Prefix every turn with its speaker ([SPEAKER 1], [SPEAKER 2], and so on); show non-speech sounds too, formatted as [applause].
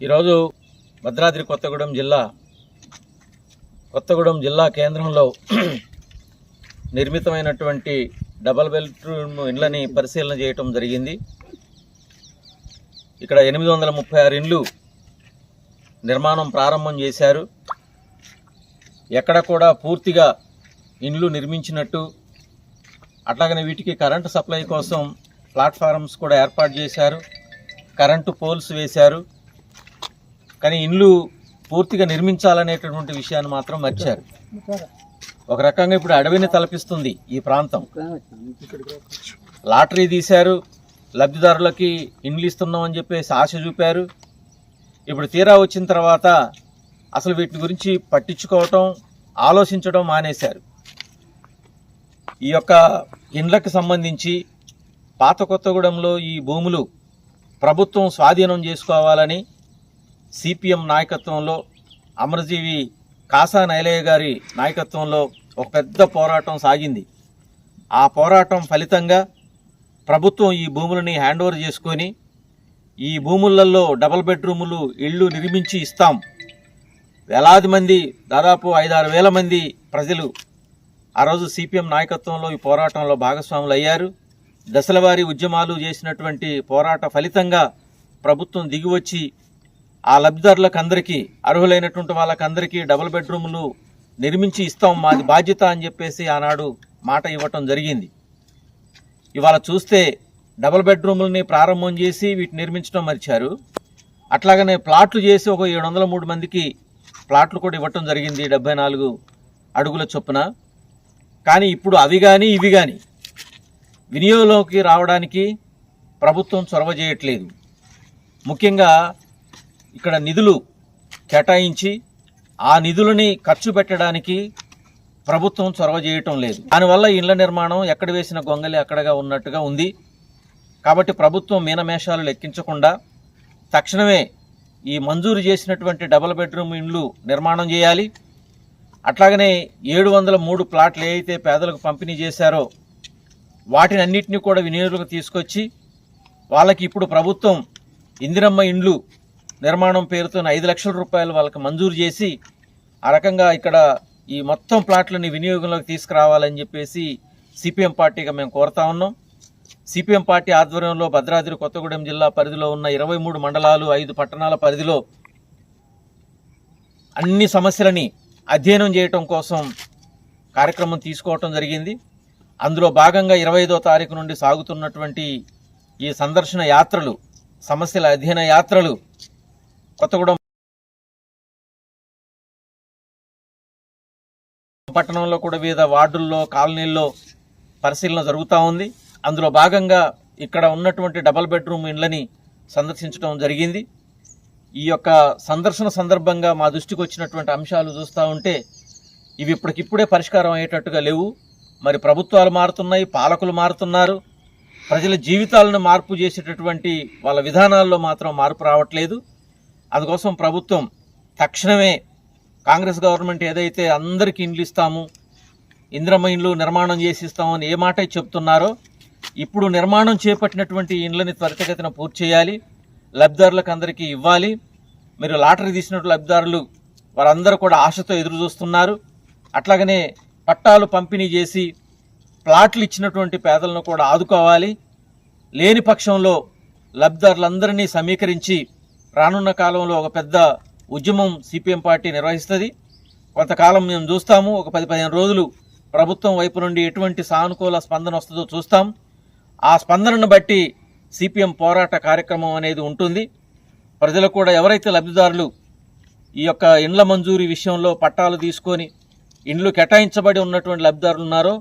[SPEAKER 1] ఈరోజు భద్రాద్రి కొత్తగూడెం జిల్లా కొత్తగూడెం జిల్లా కేంద్రంలో [clears throat] నిర్మితమైనటువంటి డబల్ బెడ్రూమ్ ఇండ్లని పరిశీలన చేయటం జరిగింది. ఇక్కడ ఎనిమిది వందల ముప్పై ఆరు ఇండ్లు నిర్మాణం ప్రారంభం చేశారు. ఎక్కడ కూడా పూర్తిగా ఇండ్లు నిర్మించినట్టు అట్లాగనే వీటికి కరెంటు సప్లై కోసం ప్లాట్ఫారమ్స్ కూడా ఏర్పాటు చేశారు. కరెంటు పోల్స్ వేశారు. కానీ ఇండ్లు పూర్తిగా నిర్మించాలనేటటువంటి విషయాన్ని మాత్రం మర్చారు. ఒక రకంగా ఇప్పుడు అడవిని తలపిస్తుంది ఈ ప్రాంతం. లాటరీ తీశారు లబ్ధిదారులకి ఇండ్లు ఇస్తున్నామని చెప్పేసి ఆశ చూపారు. ఇప్పుడు తీరా వచ్చిన తర్వాత అసలు వీటి గురించి పట్టించుకోవటం ఆలోచించడం మానేశారు. ఈ యొక్క ఇండ్లకు సంబంధించి పాత కొత్తగూడెంలో ఈ భూములు ప్రభుత్వం స్వాధీనం చేసుకోవాలని సిపిఎం నాయకత్వంలో అమరజీవి కాసా నైలయ్య గారి నాయకత్వంలో ఒక పెద్ద పోరాటం సాగింది. ఆ పోరాటం ఫలితంగా ప్రభుత్వం ఈ భూములని హ్యాండ్ ఓవర్ చేసుకొని ఈ భూములలో డబల్ బెడ్రూములు ఇళ్ళు నిర్మించి ఇస్తాం. వేలాది మంది దాదాపు ఐదారు వేల మంది ప్రజలు ఆ రోజు సిపిఎం నాయకత్వంలో ఈ పోరాటంలో భాగస్వాములు అయ్యారు. దశలవారీ ఉద్యమాలు చేసినటువంటి పోరాట ఫలితంగా ప్రభుత్వం దిగివచ్చి ఆ లబ్ధిదారులకు అందరికీ అర్హులైనటువంటి వాళ్ళకందరికీ డబుల్ బెడ్రూములు నిర్మించి ఇస్తాం మాది బాధ్యత అని చెప్పేసి ఆనాడు మాట ఇవ్వటం జరిగింది. ఇవాళ చూస్తే డబుల్ బెడ్రూములని ప్రారంభం చేసి వీటిని నిర్మించడం మరిచారు. అట్లాగనే ప్లాట్లు చేసి ఒక ఏడు వందల మూడు మందికి ప్లాట్లు కూడా ఇవ్వటం జరిగింది డెబ్బై నాలుగు అడుగుల చొప్పున. కానీ ఇప్పుడు అవి కానీ ఇవి కానీ వినియోగంలోకి రావడానికి ప్రభుత్వం చొరవ చేయట్లేదు. ముఖ్యంగా ఇక్కడ నిధులు కేటాయించి ఆ నిధులని ఖర్చు పెట్టడానికి ప్రభుత్వం చొరవ చేయటం లేదు. దానివల్ల ఇళ్ళ నిర్మాణం ఎక్కడ వేసిన గొంగలి అక్కడగా ఉన్నట్టుగా ఉంది. కాబట్టి ప్రభుత్వం మీనమేషాలు లెక్కించకుండా తక్షణమే ఈ మంజూరు చేసినటువంటి డబుల్ బెడ్రూమ్ ఇండ్లు నిర్మాణం చేయాలి. అట్లాగనే ఏడు వందల మూడు ప్లాట్లు ఏవైతే పేదలకు పంపిణీ చేశారో వాటిని అన్నిటిని కూడా వినియోగంలోకి తీసుకొచ్చి వాళ్ళకి ఇప్పుడు ప్రభుత్వం ఇందిరమ్మ ఇండ్లు నిర్మాణం పేరుతో ఐదు లక్షల రూపాయలు వాళ్ళకి మంజూరు చేసి ఆ రకంగా ఇక్కడ ఈ మొత్తం ప్లాట్లని వినియోగంలోకి తీసుకురావాలని చెప్పేసి సిపిఎం పార్టీగా మేము కోరుతా ఉన్నాం. సిపిఎం పార్టీ ఆధ్వర్యంలో భద్రాద్రి కొత్తగూడెం జిల్లా పరిధిలో ఉన్న ఇరవై మూడు మండలాలు ఐదు పట్టణాల పరిధిలో అన్ని సమస్యలని అధ్యయనం చేయటం కోసం కార్యక్రమం తీసుకోవటం జరిగింది. అందులో భాగంగా ఇరవై ఐదో తారీఖు నుండి సాగుతున్నటువంటి ఈ సందర్శన యాత్రలు సమస్యల అధ్యయన యాత్రలు కొత్తగూడెం పట్టణంలో కూడా వివిధ వార్డుల్లో కాలనీల్లో పరిశీలన జరుగుతూ ఉంది. అందులో భాగంగా ఇక్కడ ఉన్నటువంటి డబల్ బెడ్రూమ్ ఇండ్లని సందర్శించడం జరిగింది. ఈ యొక్క సందర్శన సందర్భంగా మా దృష్టికి వచ్చినటువంటి అంశాలు చూస్తూ ఉంటే ఇవి ఇప్పటికిప్పుడే పరిష్కారం అయ్యేటట్టుగా లేవు. మరి ప్రభుత్వాలు మారుతున్నాయి పాలకులు మారుతున్నారు. ప్రజల జీవితాలను మార్పు చేసేటటువంటి వాళ్ళ విధానాల్లో మాత్రం మార్పు రావట్లేదు. అందుకోసం ప్రభుత్వం తక్షణమే కాంగ్రెస్ గవర్నమెంట్ ఏదైతే అందరికీ ఇండ్లు ఇస్తాము ఇంద్రమ్మ ఇండ్లు నిర్మాణం చేసి ఇస్తామని ఏ మాట చెప్తున్నారో ఇప్పుడు నిర్మాణం చేపట్టినటువంటి ఇండ్లని త్వరితగతిన పూర్తి చేయాలి లబ్ధిదారులకు అందరికీ ఇవ్వాలి. మీరు లాటరీ తీసినట్టు లబ్ధిదారులు వారందరూ కూడా ఆశతో ఎదురు చూస్తున్నారు అట్లాగనే పట్టాలు పంపిణీ చేసి ప్లాట్లు ఇచ్చినటువంటి పేదలను కూడా ఆదుకోవాలి. లేని పక్షంలో లబ్ధిదారులందరినీ సమీకరించి రానున్న కాలంలో ఒక పెద్ద ఉద్యమం సిపిఎం పార్టీ నిర్వహిస్తుంది. కొంతకాలం మేము చూస్తాము ఒక పది పదిహేను రోజులు ప్రభుత్వం వైపు నుండి ఎటువంటి సానుకూల స్పందన వస్తుందో చూస్తాం. ఆ స్పందనను బట్టి సిపిఎం పోరాట కార్యక్రమం అనేది ఉంటుంది. ప్రజలు కూడా ఎవరైతే లబ్ధిదారులు ఈ యొక్క ఇండ్ల మంజూరీ విషయంలో పట్టాలు తీసుకొని ఇండ్లు కేటాయించబడి ఉన్నటువంటి లబ్ధిదారులు ఉన్నారో